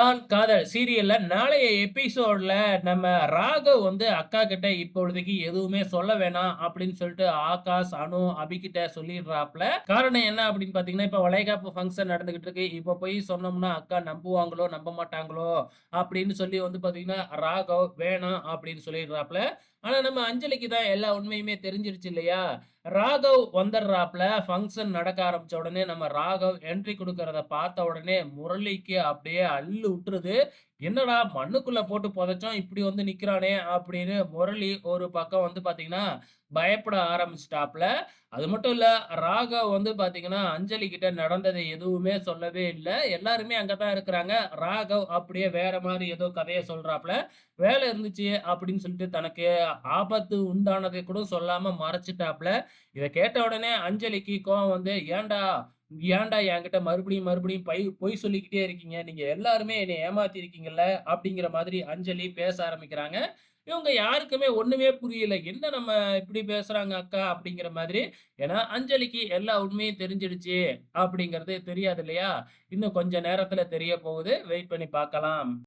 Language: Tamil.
நான் காதல் சீரியல்ல நாளைய எபிசோட்ல நம்ம ராகவ் வந்து அக்கா கிட்ட இப்பொழுதைக்கு எதுவுமே சொல்ல வேணாம் அப்படின்னு சொல்லிட்டு ஆகாஷ் அனு அபி கிட்ட சொல்லிடுறாப்ல. காரணம் என்ன அப்படின்னு பாத்தீங்கன்னா இப்ப வளைகாப்பு ஃபங்க்ஷன் நடந்துகிட்டு இருக்கு. இப்ப போய் சொன்னோம்னா அக்கா நம்புவாங்களோ நம்ப மாட்டாங்களோ அப்படின்னு சொல்லி வந்து பாத்தீங்கன்னா ராகவ் வேணாம் அப்படின்னு சொல்லிடுறாப்ல. ஆனா நம்ம அஞ்சலிக்கு தான் எல்லா உண்மையுமே தெரிஞ்சிருச்சு இல்லையா? ராகவ் வந்துடுறாப்ல. ஃபங்க்ஷன் நடக்க ஆரம்பிச்ச உடனே நம்ம ராகவ் என்ட்ரி கொடுக்கறத பார்த்த உடனே முரளிக்கு அப்படியே அள்ளு விட்டுருது என்னடா மண்ணுக்குள்ள போட்டு புதைச்சோம் இப்படி வந்து நிக்கிறானே அப்படின்னு முரளி ஒரு பக்கம் வந்து பாத்தீங்கன்னா பயப்பட ஆரம்பிச்சிட்டாப்ல. அது மட்டும் இல்ல ராகவ் வந்து பாத்தீங்கன்னா அஞ்சலி கிட்ட நடந்ததை எதுவுமே சொல்லவே இல்லை. எல்லாருமே அங்கதான் இருக்கிறாங்க. ராகவ் அப்படியே வேற மாதிரி ஏதோ கதையை சொல்றாப்ல. வேலை இருந்துச்சு அப்படின்னு சொல்லிட்டு தனக்கு ஆபத்து உண்டானதை கூட சொல்லாம மறைச்சிட்டாப்ல. இதை கேட்ட உடனே அஞ்சலிக்கு கோவம் வந்து ஏன்டா ஏன்டா என்கிட்ட மறுபடியும் மறுபடியும் பை பொய் சொல்லிக்கிட்டே இருக்கீங்க? நீங்க எல்லாருமே என்னை ஏமாத்தி இருக்கீங்கல்ல அப்படிங்கிற மாதிரி அஞ்சலி பேச ஆரம்பிக்கிறாங்க. இவங்க யாருக்குமே ஒண்ணுமே புரியல. என்ன நம்ம இப்படி பேசுறாங்க அக்கா? அப்படிங்கிற மாதிரி. ஏன்னா அஞ்சலிக்கு எல்லா உண்மையும் தெரிஞ்சிடுச்சு அப்படிங்கிறது தெரியாது இல்லையா? இன்னும் கொஞ்ச நேரத்துல தெரிய போகுது. வெயிட் பண்ணி பார்க்கலாம்.